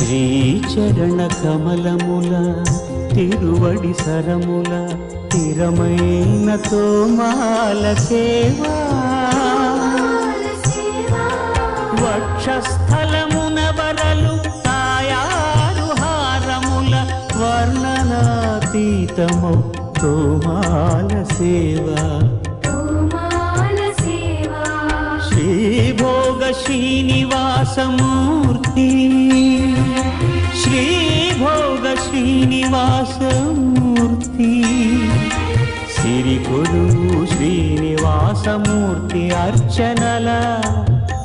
శ్రీచరణ కమలముల తిరువడి సరముల తిరమైన తోమాల సేవా. వక్షస్థలమున వరలు తాయారు హారముల వర్ణనాతీతము తోమాల సేవా. శ్రీభోగ శ్రీనివాసమూర్తి శ్రీనివాసమూర్తి. సిరికొలు శ్రీనివాసమూర్తి అర్చనల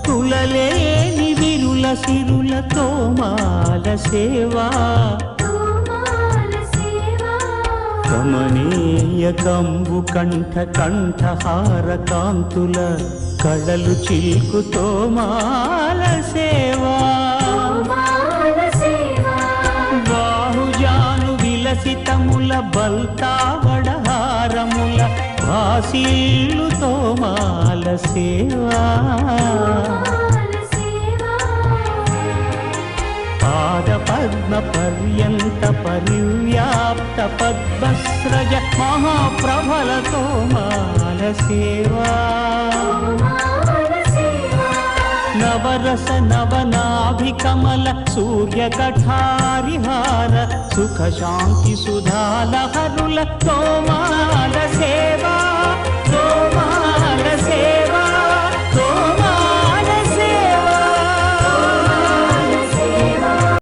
కులలేని విరుల సిరుల తోమాల సేవా. కమనీయ కంబు కంఠ కంఠహార కాంతుల కళలు చిల్కుతో మాల సేవా. బల్తావడ బల్తావడహారముల భాసీలుతో మాల సేవా. పాద పద్మ పర్యంత పరివ్యాప్త పద్మస్రజ మహాప్రభలతో మాల సేవా. नवरस नवनाभिकमल सूर्यकठारिहार कमल सोमा